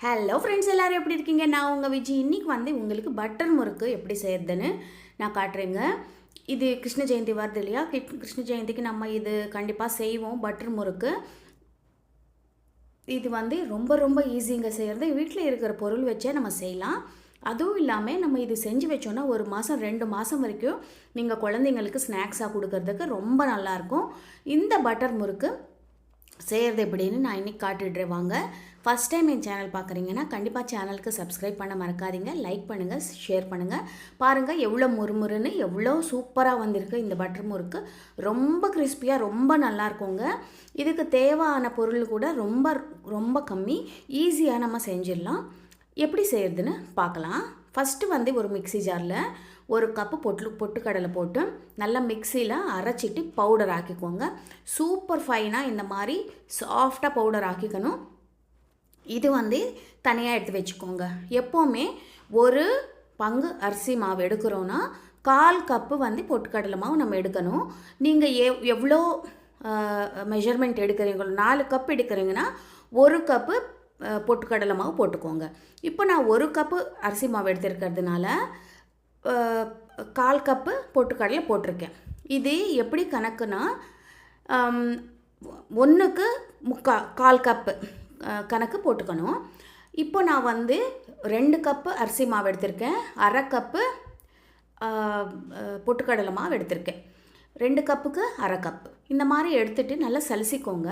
Hello friends எல்லோரும் எப்படி இருக்கீங்க? நான் உங்கள் விஜய் இன்றைக்கி வந்து உங்களுக்கு பட்டர் முறுக்கு எப்படி செய்யறதுன்னு நான் காட்டுறேங்க. இது கிருஷ்ண ஜெயந்தி வருது இல்லையா? கிருஷ்ண ஜெயந்திக்கு நம்ம இது கண்டிப்பாக செய்வோம் பட்டர் முறுக்கு. இது வந்து ரொம்ப ரொம்ப ஈஸிங்க செய்கிறது வீட்டில் இருக்கிற பொருள் வச்சே நம்ம செய்யலாம். அதுவும் இல்லாமல் நம்ம இது செஞ்சு வச்சோன்னா ஒரு மாதம் ரெண்டு மாதம் வரைக்கும் நீங்கள் குழந்தைங்களுக்கு ஸ்நாக்ஸாக கொடுக்கறதுக்கு ரொம்ப நல்லாயிருக்கும் இந்த பட்டர் முறுக்கு செய்கிறது எப்படின்னு நான் இன்னைக்கு காட்டிடுறேன். வாங்க. ஃபஸ்ட் டைம் என் சேனல் பார்க்குறீங்கன்னா கண்டிப்பாக சேனலுக்கு சப்ஸ்கிரைப் பண்ண மறக்காதீங்க. லைக் பண்ணுங்கள் ஷேர் பண்ணுங்கள் பாருங்கள் எவ்வளோ முறுமுறுன்னு எவ்வளோ சூப்பராக வந்திருக்கு இந்த பட்டர் முறுக்கு. ரொம்ப கிறிஸ்பியாக ரொம்ப நல்லா இருக்குங்க. இதுக்கு தேவையான பொருள் கூட ரொம்ப ரொம்ப கம்மி. ஈஸியாக நம்ம செஞ்சிடலாம். எப்படி செய்கிறதுன்னு பார்க்கலாம் ஃபஸ்ட்டு வந்து ஒரு மிக்ஸி ஜாரில் ஒரு கப்பு பொட்டு பொட்டுக்கடலை போட்டு நல்லா மிக்சியில் அரைச்சிட்டு பவுடர் ஆக்கிக்கோங்க. சூப்பர் ஃபைனாக இந்த மாதிரி சாஃப்டாக பவுடர் ஆக்கிக்கணும். இது வந்து தனியாக எடுத்து வச்சுக்கோங்க. எப்போவுமே ஒரு பங்கு அரிசி மாவு எடுக்கிறோன்னா கால் கப்பு வந்து பொட்டுக்கடலை மாவு நம்ம எடுக்கணும். நீங்கள் எவ் எவ்வளோ மெஷர்மெண்ட் எடுக்கிறீங்களோ நாலு கப் எடுக்கிறீங்கன்னா ஒரு கப்பு பொட்டுக்கடலை மாவு போட்டுக்கோங்க. இப்போ நான் ஒரு கப்பு அரிசி மாவு எடுத்துருக்கிறதுனால கால் கப்பு பொட்டுக்கடலை போட்டிருக்கேன். இது எப்படி கணக்குனா ஒன்றுக்கு முக்கா கால் கப்பு கணக்கு போட்டுக்கணும். இப்போ நான் வந்து ரெண்டு கப்பு அரிசி மாவு எடுத்திருக்கேன். அரை கப்பு பொட்டுக்கடலை மாவு எடுத்திருக்கேன். ரெண்டு கப்புக்கு அரை கப்பு. இந்த மாதிரி எடுத்துகிட்டு நல்லா சலிசிக்கோங்க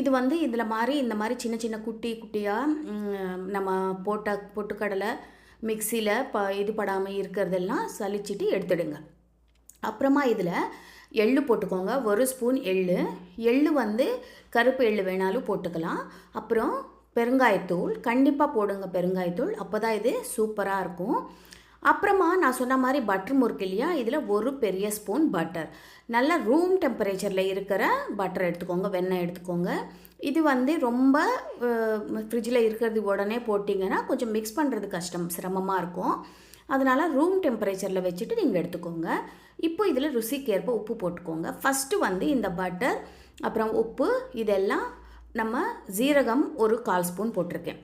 இது வந்து இதில் மாதிரி இந்த மாதிரி சின்ன சின்ன குட்டி குட்டியாக நம்ம போட்ட பொட்டுக்கடலை மிக்சியில் ப இது படாமல் இருக்கிறதெல்லாம் சலிச்சிட்டு எடுத்துடுங்க. அப்புறமா இதில் எள்ளு போட்டுக்கோங்க. ஒரு ஸ்பூன் எள்ளு. எள்ளு வந்து கருப்பு எள்ளு வேணாலும் போட்டுக்கலாம். அப்புறம் பெருங்காயத்தூள். கண்டிப்பாக போடுங்க பெருங்காயத்தூள். அப்போ தான் இது சூப்பராக இருக்கும். அப்புறமா நான் சொன்ன மாதிரி பட்டர் முறுக்கு இல்லையா? இதில் ஒரு பெரிய ஸ்பூன் பட்டர் நல்ல ரூம் டெம்பரேச்சரில் இருக்கிற பட்டர் எடுத்துக்கோங்க வெண்ணெய் எடுத்துக்கோங்க. இது வந்து ரொம்ப ஃப்ரிட்ஜில் இருக்கிறது உடனே போட்டிங்கன்னா கொஞ்சம் மிக்ஸ் பண்ணுறது கஷ்டம் சிரமமாக இருக்கும். அதனால் ரூம் டெம்பரேச்சரில் வச்சுட்டு நீங்கள் எடுத்துக்கோங்க. இப்போ இதில் ருசிக்கேற்ப உப்பு போட்டுக்கோங்க. ஃபஸ்ட்டு வந்து இந்த பட்டர் அப்புறம் உப்பு இதெல்லாம் நம்ம ஜீரகம் ஒரு கால் ஸ்பூன் போட்டிருக்கேன்.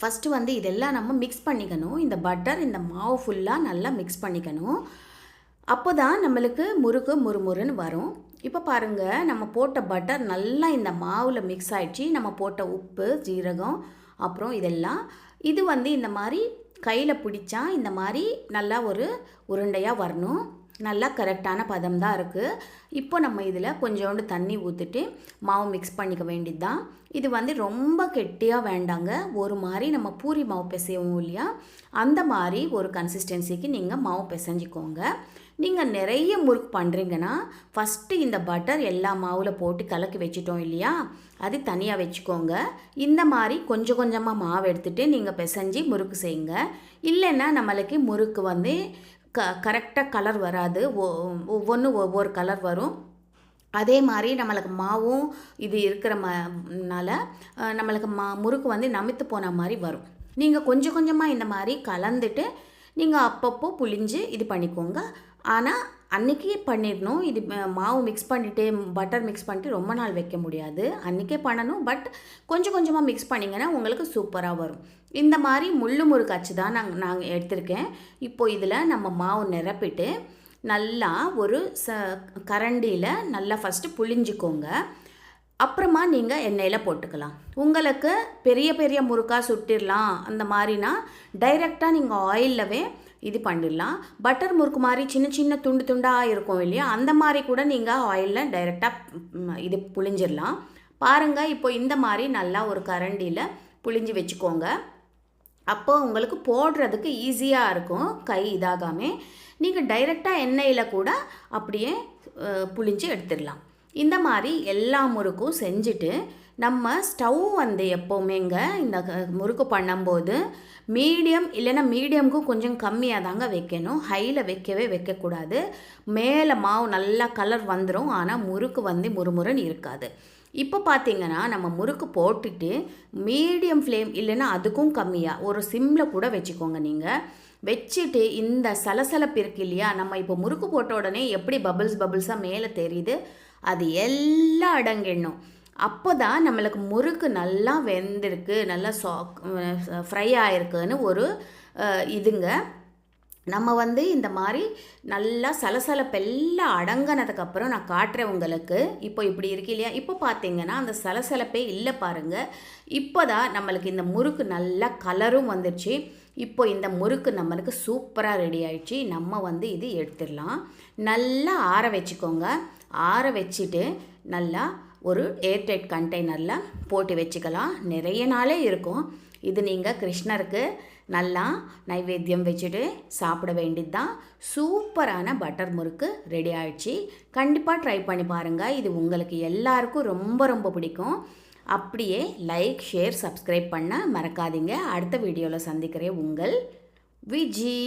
ஃபஸ்ட்டு வந்து இதெல்லாம் நம்ம மிக்ஸ் பண்ணிக்கணும். இந்த பட்டர் இந்த மாவு ஃபுல்லாக நல்லா மிக்ஸ் பண்ணிக்கணும். அப்போ தான் நம்மளுக்கு முறுக்கு முறுமுறுன்னு வரும். இப்போ பாருங்கள் நம்ம போட்ட பட்டர் நல்லா இந்த மாவில் மிக்ஸ் ஆகிடுச்சு நம்ம போட்ட உப்பு ஜீரகம் அப்புறம் இதெல்லாம். இது வந்து இந்த மாதிரி கையில் பிடிச்சா இந்த மாதிரி நல்லா ஒரு உருண்டையாக வரணும். நல்லா கரெக்டான பதம் தான் இருக்குது இப்போ நம்ம இதில் கொஞ்சோண்டு தண்ணி ஊற்றிட்டு மாவு மிக்ஸ் பண்ணிக்க வேண்டியது தான் இது வந்து ரொம்ப கெட்டியாக வேண்டாங்க. ஒரு மாதிரி நம்ம பூரி மாவு பிசைவோம் இல்லையா? அந்த மாதிரி ஒரு கன்சிஸ்டன்சிக்கு நீங்கள் மாவு பிசைஞ்சிக்கோங்க. நீங்கள் நிறைய முறுக்கு பண்ணுறீங்கன்னா ஃபஸ்ட்டு இந்த பட்டர் எல்லா மாவில் போட்டு கலக்கி வச்சிட்டோம் இல்லையா? அது தனியாக வச்சுக்கோங்க. இந்த மாதிரி கொஞ்சம் கொஞ்சமாக மாவு எடுத்துகிட்டு நீங்கள் பிசைஞ்சு முறுக்கு செய்யுங்க. இல்லைன்னா நம்மளுக்கு முறுக்கு வந்து க கரெக்டாக கலர் வராது. ஒவ்வொன்றும் ஒவ்வொரு கலர் வரும். அதே மாதிரி நம்மளுக்கு மாவும் இது இருக்கிற மனால நம்மளுக்கு மா முறுக்கு வந்து நமித்து போன மாதிரி வரும். நீங்கள் கொஞ்சம் கொஞ்சமாக இந்த மாதிரி கலந்துட்டு நீங்கள் அப்பப்போ புளிஞ்சு இது பண்ணிக்கோங்க. ஆனால் அன்றைக்கே பண்ணிடணும். இது மாவு மிக்ஸ் பண்ணிவிட்டு பட்டர் மிக்ஸ் பண்ணிட்டு ரொம்ப நாள் வைக்க முடியாது. அன்றைக்கே பண்ணணும். பட் கொஞ்சம் கொஞ்சமாக மிக்ஸ் பண்ணிங்கன்னா உங்களுக்கு சூப்பராக வரும். இந்த மாதிரி முள்ளு முறுக்கு அச்சு தான் நாங்கள் நாங்கள் எடுத்திருக்கேன். இப்போ இதில் நம்ம மாவு நிரப்பிட்டு நல்லா ஒரு ச கரண்டியில் நல்லா ஃபஸ்ட்டு புளிஞ்சிக்கோங்க அப்புறமா நீங்கள் எண்ணெயில் போட்டுக்கலாம். உங்களுக்கு பெரிய பெரிய முறுக்காக சுட்டிடலாம். அந்த மாதிரினா டைரெக்டாக நீங்கள் ஆயிலவே இது பண்ணிடலாம். பட்டர் முறுக்கு மாதிரி சின்ன சின்ன துண்டு துண்டாக இருக்கும் இல்லையா? அந்த மாதிரி கூட நீங்கள் ஆயிலில் டைரெக்டாக இது புளிஞ்சிடலாம் பாருங்கள் இப்போ இந்த மாதிரி நல்லா ஒரு கரண்டியில் புளிஞ்சு வச்சுக்கோங்க. அப்போ உங்களுக்கு போடுறதுக்கு ஈஸியாக இருக்கும். கை இதாகாமல் நீங்கள் டைரெக்டாக எண்ணெயில் கூட அப்படியே புளிஞ்சு எடுத்துடலாம். இந்த மாதிரி எல்லா முறுக்கும் செஞ்சுட்டு நம்ம ஸ்டவ் வந்து எப்போவுமேங்க இந்த முறுக்கு பண்ணும்போது மீடியம் இல்லைன்னா மீடியமுக்கும் கொஞ்சம் கம்மியாக தாங்க வைக்கணும். ஹையில் வைக்கவே வைக்கக்கூடாது. மேலே மாவு நல்லா கலர் வந்துடும் ஆனால் முறுக்கு வந்து முறுமுறுன்னு இருக்காது. இப்போ பார்த்தீங்கன்னா நம்ம முறுக்கு போட்டுட்டு மீடியம் ஃப்ளேம் இல்லைன்னா அதுக்கும் கம்மியாக ஒரு சிம்மில் கூட வச்சுக்கோங்க நீங்கள் வச்சுட்டு இந்த சலசலப்பு இருக்கு இல்லையா நம்ம இப்போ முறுக்கு போட்ட உடனே எப்படி பபிள்ஸ் பபிள்ஸாக மேலே தெரியுது? அது எல்லாம் அடங்கிடணும். அப்போ தான் நம்மளுக்கு முறுக்கு நல்லா வெந்திருக்கு நல்லா சா ஃப்ரை ஆயிருக்குன்னு ஒரு இதுங்க. நம்ம வந்து இந்த மாதிரி நல்லா சலசலப்பெல்லாம் அடங்கினதுக்கப்புறம் நான் காட்டுறேன் உங்களுக்கு. இப்போ இப்படி இருக்கு இல்லையா? இப்போ பார்த்தீங்கன்னா அந்த சலசலப்பே இல்லை பாருங்கள் இப்போ தான் நம்மளுக்கு இந்த முறுக்கு நல்லா கலரும் வந்துடுச்சு இப்போ இந்த முறுக்கு நம்மளுக்கு சூப்பராக ரெடி ஆயிடுச்சு. நம்ம வந்து இது எடுத்துடலாம். நல்லா ஆற வச்சுக்கோங்க. ஆற வச்சுட்டு நல்லா ஒரு ஏர்டைட் கண்டெய்னரில் போட்டு வச்சுக்கலாம். நிறைய நாளே இருக்கும். இது நீங்கள் கிருஷ்ணருக்கு நல்லா நைவேத்தியம் வச்சுட்டு சாப்பிட வேண்டியது தான் சூப்பரான பட்டர் முறுக்கு ரெடி ஆயிடுச்சு. கண்டிப்பாக ட்ரை பண்ணி பாருங்கள் இது உங்களுக்கு எல்லாருக்கும் ரொம்ப ரொம்ப பிடிக்கும். அப்படியே லைக் ஷேர் சப்ஸ்கிரைப் பண்ண மறக்காதீங்க. அடுத்த வீடியோவில் சந்திக்கிறேன் உங்கள் விஜி.